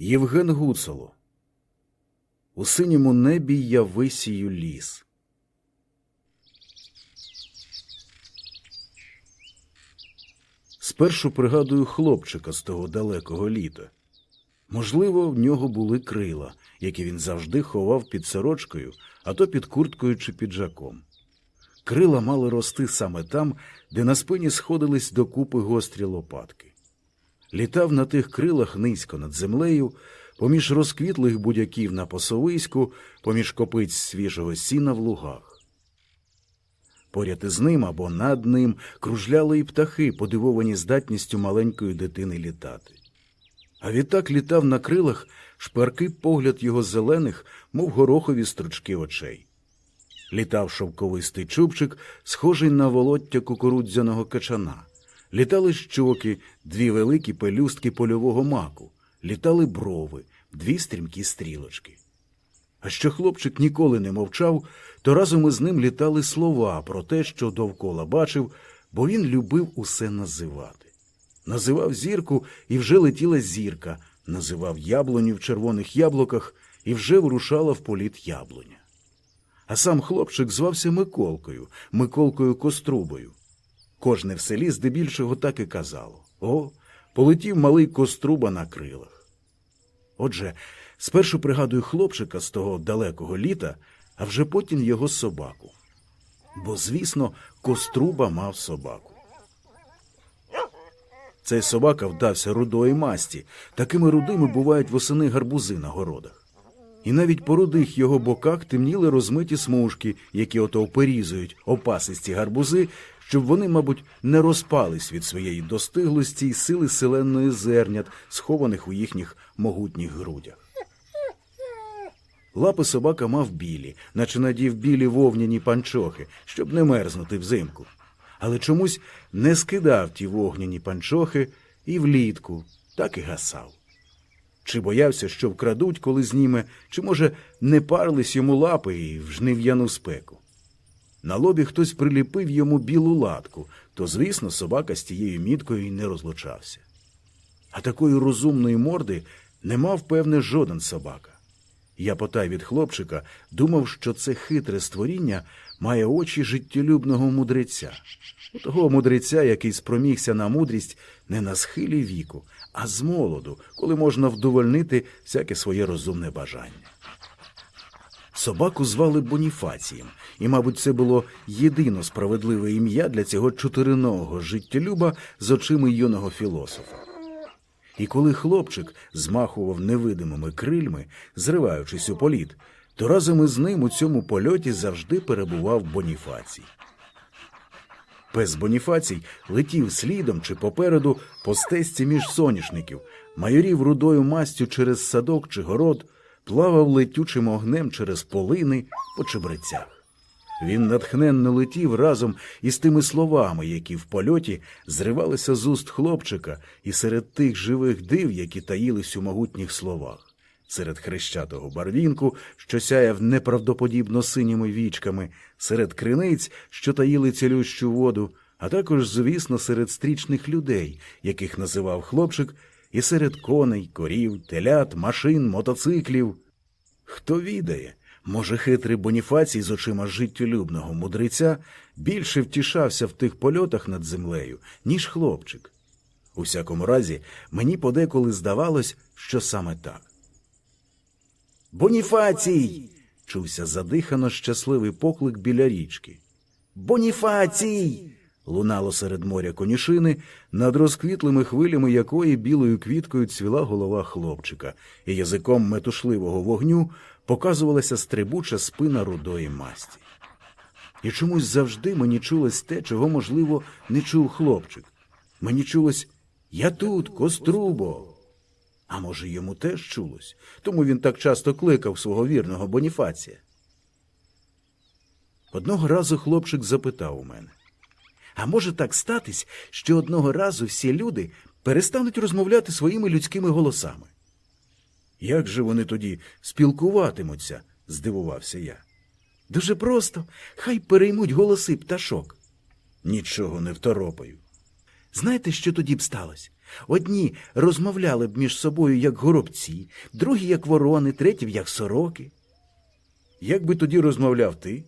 Євген Гуцало. У синьому небі я висію ліс. Спершу пригадую хлопчика з того далекого літа. Можливо, в нього були крила, які він завжди ховав під сорочкою, а то під курткою чи піджаком. Крила мали рости саме там, де на спині сходились докупи гострі лопатки. Літав на тих крилах низько над землею, поміж розквітлих будяків на пасовиську, поміж копиць свіжого сіна в лугах. Поряд із ним або над ним кружляли і птахи, подивовані здатністю маленької дитини літати. А відтак літав на крилах шпаркий погляд його зелених, мов горохові стручки очей. Літав шовковистий чубчик, схожий на волоття кукурудзяного качана. Літали щоки, дві великі пелюстки польового маку, літали брови, дві стрімкі стрілочки. А що хлопчик ніколи не мовчав, то разом із ним літали слова про те, що довкола бачив, бо він любив усе називати. Називав зірку, і вже летіла зірка, називав яблуню в червоних яблуках, і вже вирушала в політ яблуня. А сам хлопчик звався Миколкою, Миколкою Кострубою. Кожне в селі здебільшого так і казало О, полетів малий коструба на крилах. Отже, спершу пригадую хлопчика з того далекого літа, а вже потім його собаку. Бо, звісно, коструба мав собаку. Цей собака вдався рудої масті. Такими рудими бувають восени гарбузи на городах. І навіть по рудих його боках темніли розмиті смужки, які ото оперізують опасисті гарбузи, щоб вони, мабуть, не розпались від своєї достиглості й сили селенної зернят, схованих у їхніх могутніх грудях. Лапи собака мав білі, наче надів білі вовняні панчохи, щоб не мерзнути взимку. Але чомусь не скидав ті вогняні панчохи і влітку так і гасав. Чи боявся, що вкрадуть, коли зніме, чи, може, не парлись йому лапи і в жнив'яну спеку. На лобі хтось приліпив йому білу латку, то, звісно, собака з тією міткою й не розлучався. А такої розумної морди не мав, певне, жоден собака. Я потай від хлопчика думав, що це хитре створіння має очі життєлюбного мудреця, У того мудреця, який спромігся на мудрість не на схилі віку, а з молоду, коли можна вдовольнити всяке своє розумне бажання. Собаку звали Боніфацієм, і, мабуть, це було єдино справедливе ім'я для цього чотириногого життєлюба з очима юного філософа. І коли хлопчик змахував невидимими крильми, зриваючись у політ, то разом із ним у цьому польоті завжди перебував Боніфацій. Пес Боніфацій летів слідом чи попереду по стежці між соняшників, майорів рудою мастю через садок чи город, плавав летючим огнем через полини по чебрецях. Він натхненно летів разом із тими словами, які в польоті зривалися з уст хлопчика, і серед тих живих див, які таїлись у могутніх словах, серед хрещатого барвінку, що сяяв неправдоподібно синіми вічками, серед криниць, що таїли цілющу воду, а також, звісно, серед стрічних людей, яких називав хлопчик, і серед коней, корів, телят, машин, мотоциклів. Хто відає? Може, хитрий Боніфацій з очима життєлюбного мудреця більше втішався в тих польотах над землею, ніж хлопчик. У всякому разі, мені подеколи здавалось, що саме так. Боніфацій. чувся задихано щасливий поклик біля річки. Боніфацій. Лунало серед моря конюшини, над розквітлими хвилями якої білою квіткою цвіла голова хлопчика, і язиком метушливого вогню показувалася стрибуча спина рудої масті. І чомусь завжди мені чулось те, чого, можливо, не чув хлопчик. Мені чулось Я тут, кострубо. А може, йому теж чулось, тому він так часто кликав свого вірного Боніфація. Одного разу хлопчик запитав у мене А може так статись, що одного разу всі люди перестануть розмовляти своїми людськими голосами? Як же вони тоді спілкуватимуться? здивувався я. Дуже просто, хай переймуть голоси пташок. Нічого не второпаю. Знаєте, що тоді б сталося? Одні розмовляли б між собою як горобці, другі як ворони, треті як сороки. Як би тоді розмовляв ти?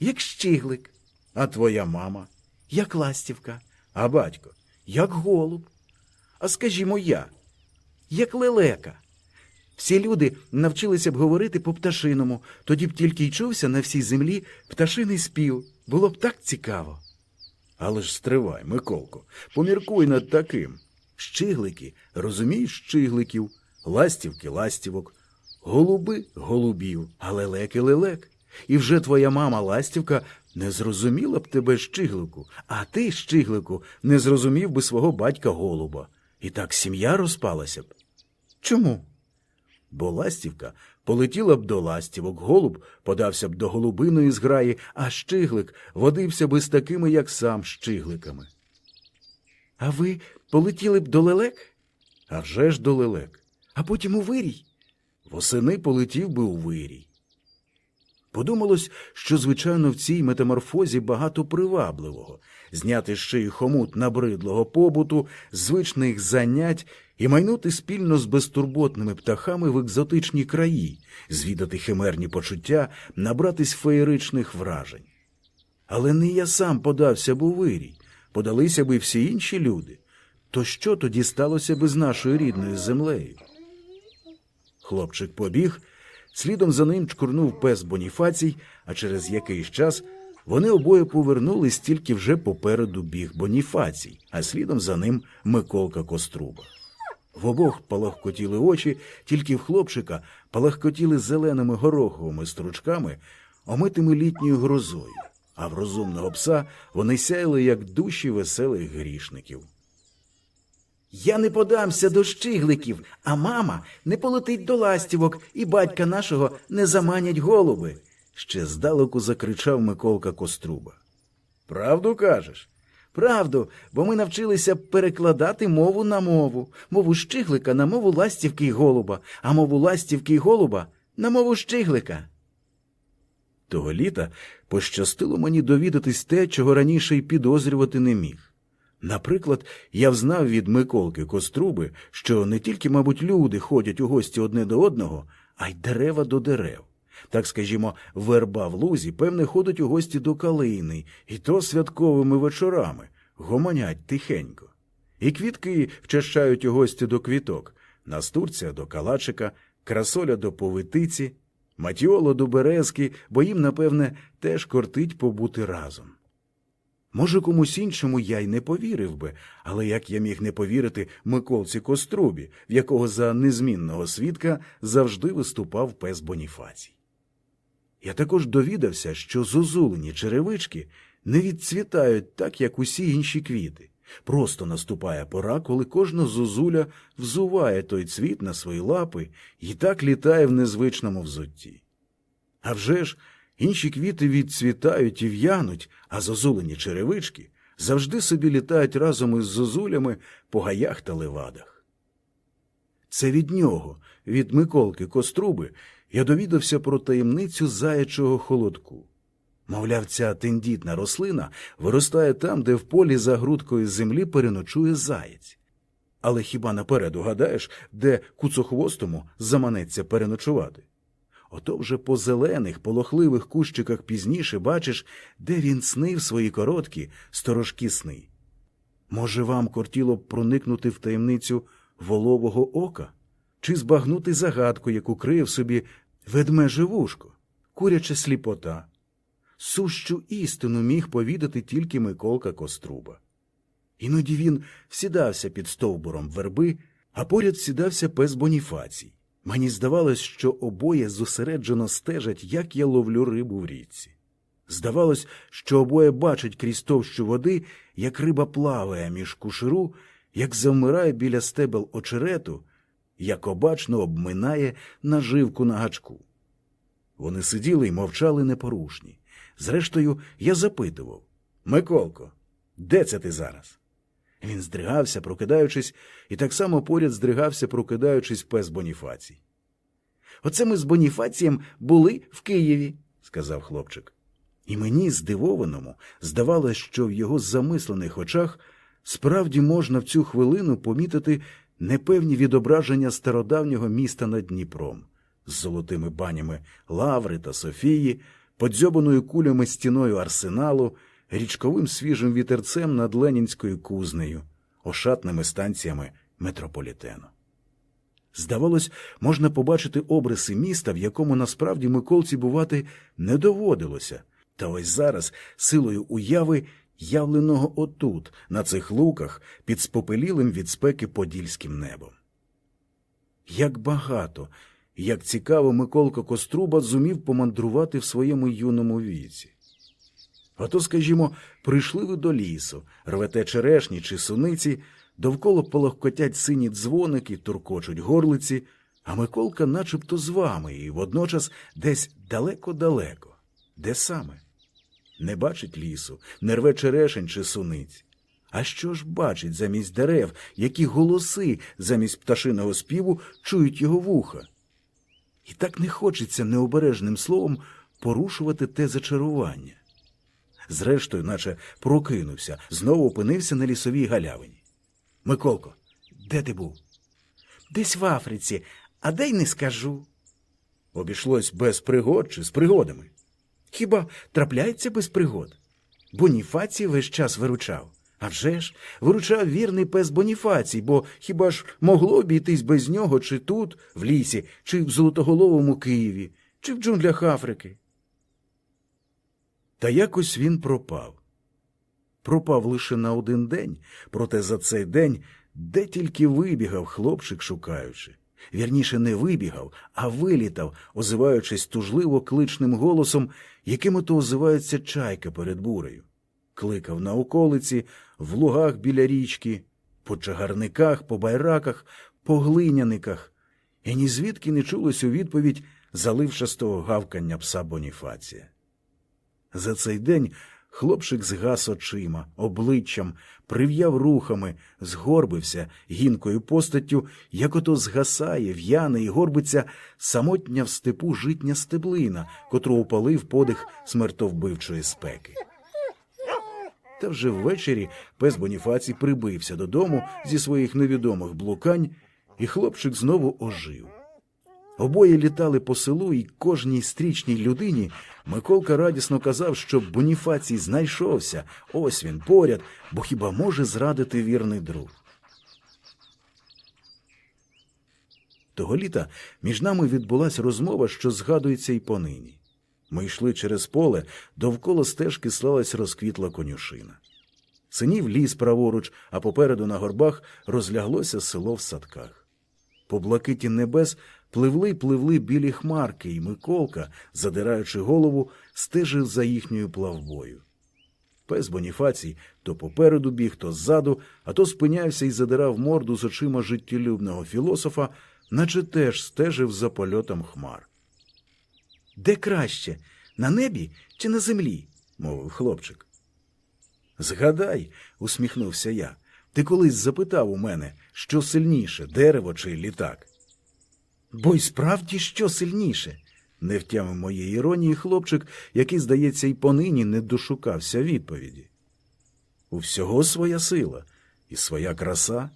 Як щиглик, а твоя мама, як ластівка, а батько, як голуб. А скажімо я, як лелека. Всі люди навчилися б говорити по пташиному, тоді б тільки й чувся на всій землі пташиний спів. Було б так цікаво. Але ж стривай, Миколко, поміркуй над таким. Щиглики, розумієш щигликів, ластівки ластівок, голуби голубів, а лелеки лелек. І вже твоя мама ластівка не зрозуміла б тебе щиглику, а ти, щиглику, не зрозумів би свого батька голуба. І так сім'я розпалася б. Чому? Бо ластівка полетіла б до ластівок, голуб подався б до голубиної зграї, а щиглик водився би з такими, як сам щигликами. А ви полетіли б до лелек? А вже ж до лелек. А потім у вирій. Восени полетів би у вирій. Подумалось, що, звичайно, в цій метаморфозі багато привабливого зняти з шиї хомут набридлого побуту, звичних занять і майнути спільно з безтурботними птахами в екзотичні краї, звідати химерні почуття, набратись феєричних вражень. Але не я сам подався б у вирій, подалися б і всі інші люди. То що тоді сталося би з нашою рідною землею? Хлопчик побіг, слідом за ним чкурнув пес Боніфацій, а через якийсь час вони обоє повернулись, тільки вже попереду біг Боніфацій, а слідом за ним Миколка Коструба. В обох палахкотіли очі, тільки в хлопчика палахкотіли зеленими гороховими стручками, омитими літньою грозою, а в розумного пса вони сяяли, як душі веселих грішників. Я не подамся до щигликів, а мама не полетить до ластівок, і батька нашого не заманять голуби. Ще здалеку закричав Миколка Коструба. Правду кажеш? Правду, бо ми навчилися перекладати мову на мову, мову щиглика на мову ластівки й голуба, а мову ластівки й голуба на мову щиглика. Того літа пощастило мені довідатись те, чого раніше й підозрювати не міг. Наприклад, я взнав від Миколки Коструби, що не тільки, мабуть, люди ходять у гості одне до одного, а й дерева до дерев. Так, скажімо, верба в лузі, певне, ходить у гості до калини, і то святковими вечорами, гомонять тихенько. І квітки вчащають у гості до квіток, настурця до калачика, красоля до повитиці, матіола до березки, бо їм, напевне, теж кортить побути разом. Може, комусь іншому я й не повірив би, але як я міг не повірити Миколці Кострубі, в якого за незмінного свідка завжди виступав пес Боніфацій. Я також довідався, що зозулені черевички не відцвітають так, як усі інші квіти. Просто наступає пора, коли кожна зозуля взуває той цвіт на свої лапи і так літає в незвичному взутті. А вже ж, інші квіти відцвітають і в'януть, а зозулені черевички завжди собі літають разом із зозулями по гаях та левадах. Це від нього, від Миколки Коструби, я довідався про таємницю заячого холодку. Мовляв, ця тендітна рослина виростає там, де в полі за грудкою землі переночує заєць. Але хіба наперед угадаєш, де куцохвостому заманеться переночувати? Ото вже по зелених, полохливих кущиках пізніше бачиш, де він снив свої короткі, сторожкі сни. Може, вам кортіло б проникнути в таємницю волового ока? Чи збагнути загадку, яку криє в собі ведмеже вушко, куряча сліпота? Сущу істину міг повідати тільки Миколка Коструба. Іноді він сідався під стовбуром верби, а поряд сідався пес Боніфацій. Мені здавалось, що обоє зосереджено стежать, як я ловлю рибу в річці. Здавалось, що обоє бачать крізь товщу води, як риба плаває між кушеру, як завмирає біля стебел очерету, як обачно обминає наживку на гачку. Вони сиділи й мовчали непорушні. Зрештою, я запитував Миколко, де це ти зараз? Він здригався, прокидаючись, і так само поряд здригався, прокидаючись пес Боніфацій. Оце ми з Боніфацієм були в Києві, сказав хлопчик. І мені, здивованому, здавалось, що в його замислених очах справді можна в цю хвилину помітити непевні відображення стародавнього міста над Дніпром з золотими банями Лаври та Софії, подзьобаною кулями стіною арсеналу, річковим свіжим вітерцем над Ленінською кузнею, ошатними станціями метрополітену. Здавалось, можна побачити обриси міста, в якому насправді Миколці бувати не доводилося. Та ось зараз, силою уяви, явленого отут, на цих луках, під спопелілим від спеки подільським небом. Як багато, як цікаво Миколка Коструба зумів помандрувати в своєму юному віці. Ото, скажімо, прийшли ви до лісу, рвете черешні чи суниці, довкола полохкотять сині дзвоники, туркочуть горлиці, а Миколка начебто з вами і водночас десь далеко-далеко. Де саме? Не бачить лісу, не рве черешень чи суниць. А що ж бачить замість дерев, які голоси замість пташиного співу чують його вуха? І так не хочеться необережним словом порушувати те зачарування. Зрештою, наче прокинувся, знову опинився на лісовій галявині. Миколко, де ти був? Десь в Африці, а де й не скажу. Обійшлось без пригод чи з пригодами. Хіба трапляється без пригод? Боніфацій весь час виручав. А вже ж, виручав вірний пес Боніфацій, бо хіба ж могло обійтись без нього чи тут, в лісі, чи в Золотоголовому Києві, чи в джунглях Африки? Та якось він пропав. Пропав лише на один день, проте за цей день де тільки вибігав хлопчик шукаючи. Вірніше, не вибігав, а вилітав, озиваючись тужливо кличним голосом, яким ото озивається чайка перед бурею. Кликав на околиці, в лугах біля річки, по чагарниках, по байраках, по глиняниках, і ні звідки не чулось у відповідь залившастого гавкання пса Боніфація. За цей день хлопчик згас очима, обличчям, прив'яв рухами, згорбився гінкою постаттю, як ото згасає, в'яне і горбиться самотня в степу житня стеблина, котру опалив подих смертовбивчої спеки. Та вже ввечері пес Боніфацій прибився додому зі своїх невідомих блукань, і хлопчик знову ожив. Обоє літали по селу, і кожній стрічній людині Миколка радісно казав, що Боніфацій знайшовся, ось він поряд, бо хіба може зрадити вірний друг. Того літа між нами відбулася розмова, що згадується й понині. Ми йшли через поле, довкола стежки слалась розквітла конюшина. Синів ліс праворуч, а попереду на горбах розляглося село в садках. По блакиті небес пливли пливли білі хмарки, і Миколка, задираючи голову, стежив за їхньою плавбою. Пес Боніфацій то попереду біг, то ззаду, а то спинявся і задирав морду з очима життєлюбного філософа, наче теж стежив за польотом хмар. Де краще, на небі чи на землі? мовив хлопчик. Згадай, усміхнувся я. Ти колись запитав у мене, що сильніше, дерево чи літак? Бо й справді що сильніше? не втямив моєї іронії хлопчик, який, здається, й понині не дошукався відповіді. У всього своя сила і своя краса.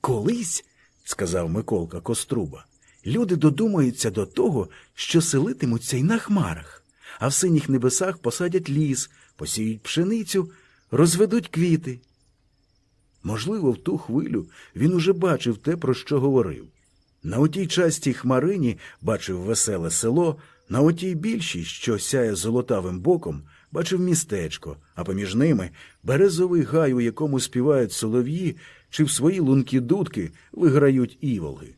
Колись, сказав Миколка Коструба, люди додумаються до того, що селитимуться й на хмарах, а в синіх небесах посадять ліс, посіють пшеницю, розведуть квіти. Можливо, в ту хвилю він уже бачив те, про що говорив. На отій частій хмарині бачив веселе село, на отій більшій, що сяє золотавим боком, бачив містечко, а поміж ними березовий гай, у якому співають солов'ї, чи в свої лункі дудки виграють іволги.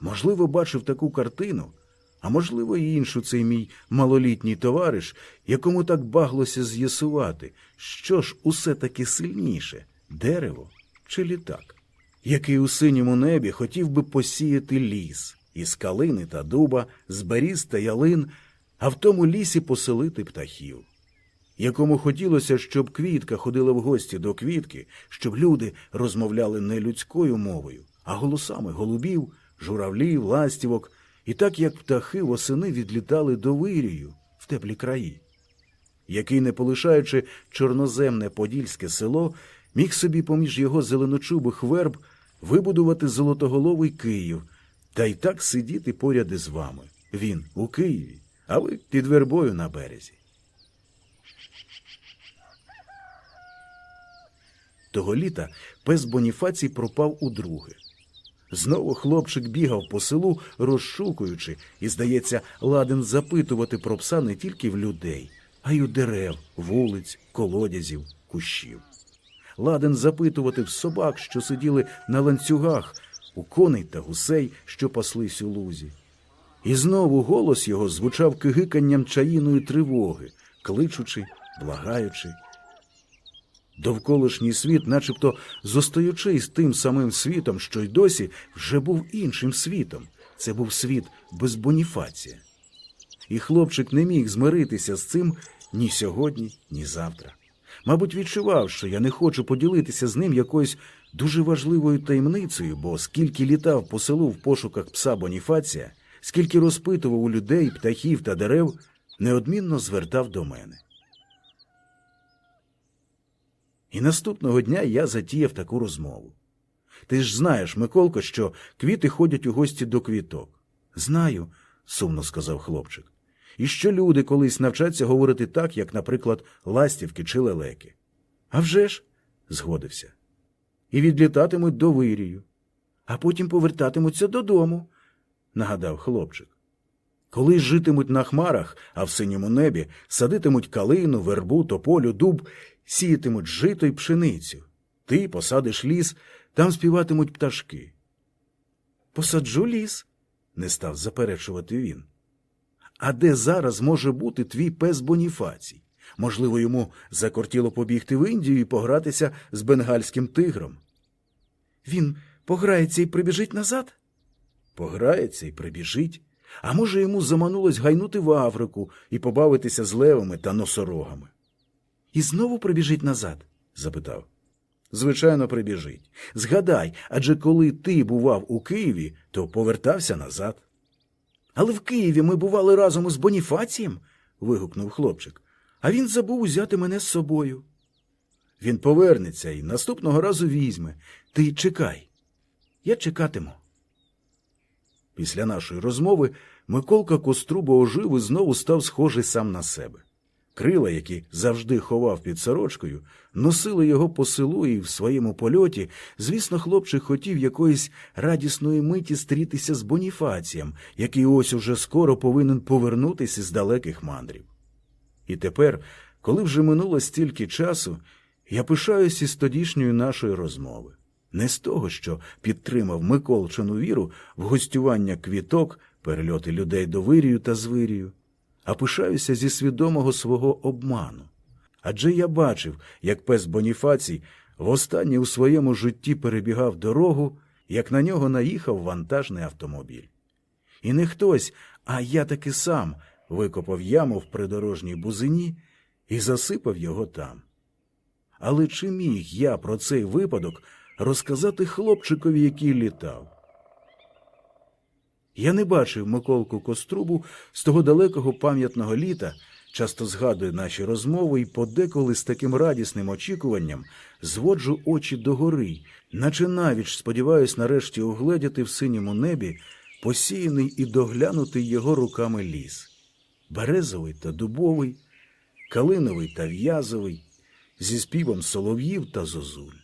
Можливо, бачив таку картину, а можливо, й іншу цей мій малолітній товариш, якому так баглося з'ясувати, що ж усе таки сильніше дерево чи літак, який у синьому небі хотів би посіяти ліс із калини та дуба, з беріз та ялин, а в тому лісі поселити птахів. Якому хотілося, щоб квітка ходила в гості до квітки, щоб люди розмовляли не людською мовою, а голосами голубів, журавлів, ластівок, і так як птахи восени відлітали до вирію в теплі краї який, не полишаючи чорноземне подільське село, міг собі поміж його зеленочубих верб вибудувати золотоголовий Київ та й так сидіти поряд із вами. Він у Києві, а ви під вербою на березі. Того літа пес Боніфацій пропав удруге. Знову хлопчик бігав по селу, розшукуючи, і, здається, ладен запитувати про пса не тільки в людей, а й у дерев, вулиць, колодязів, кущів. Ладен запитувати в собак, що сиділи на ланцюгах, у коней та гусей, що паслись у лузі. І знову голос його звучав кигиканням чаїної тривоги, кличучи, благаючи. Довколишній світ, начебто зостаючи з тим самим світом, що й досі, вже був іншим світом. Це був світ без Боніфація. І хлопчик не міг змиритися з цим ні сьогодні, ні завтра. Мабуть, відчував, що я не хочу поділитися з ним якоюсь дуже важливою таємницею, бо скільки літав по селу в пошуках пса Боніфація, скільки розпитував у людей, птахів та дерев, неодмінно звертав до мене. І наступного дня я затіяв таку розмову. Ти ж знаєш, Миколко, що квіти ходять у гості до квіток. Знаю, сумно сказав хлопчик. І що люди колись навчаться говорити так, як, наприклад, ластівки чи лелеки. «А вже ж», – згодився. І відлітатимуть до вирію, а потім повертатимуться додому, нагадав хлопчик. Коли житимуть на хмарах, а в синьому небі садитимуть калину, вербу, тополю, дуб, сіятимуть жито й пшеницю. Ти посадиш ліс, там співатимуть пташки. Посаджу ліс, не став заперечувати він. А де зараз може бути твій пес Боніфацій? Можливо, йому закортіло побігти в Індію і погратися з бенгальським тигром. Він пограється і прибіжить назад? Пограється і прибіжить. А може, йому заманулось гайнути в Африку і побавитися з левами та носорогами. І знову прибіжить назад? запитав. Звичайно, прибіжить. Згадай, адже коли ти бував у Києві, то повертався назад. Але в Києві ми бували разом із Боніфацієм. вигукнув хлопчик. А він забув узяти мене з собою. Він повернеться і наступного разу візьме. Ти чекай. Я чекатиму. Після нашої розмови Миколка Кострубо ожив і знову став схожий сам на себе. Крила, які завжди ховав під сорочкою, носили його по селу і в своєму польоті, звісно, хлопчик хотів якоїсь радісної миті стрітися з Боніфацієм, який ось уже скоро повинен повернутися з далеких мандрів. І тепер, коли вже минуло стільки часу, я пишаюсь із тодішньої нашої розмови. Не з того, що підтримав Миколчину віру в гостювання квіток, перельоти людей до вирію та звирію, а пишаюся зі свідомого свого обману. Адже я бачив, як пес Боніфацій востаннє у своєму житті перебігав дорогу, як на нього наїхав вантажний автомобіль. І не хтось, а я таки сам викопав яму в придорожній бузині і засипав його там. Але чи міг я про цей випадок розказати хлопчикові, який літав? Я не бачив Миколку Кострубу з того далекого пам'ятного літа, часто згадую наші розмови і подеколи з таким радісним очікуванням зводжу очі догори, наче навіч сподіваюсь нарешті угледіти в синьому небі посіяний і доглянутий його руками ліс. Березовий та дубовий, калиновий та в'язовий, зі співом солов'їв та зозуль.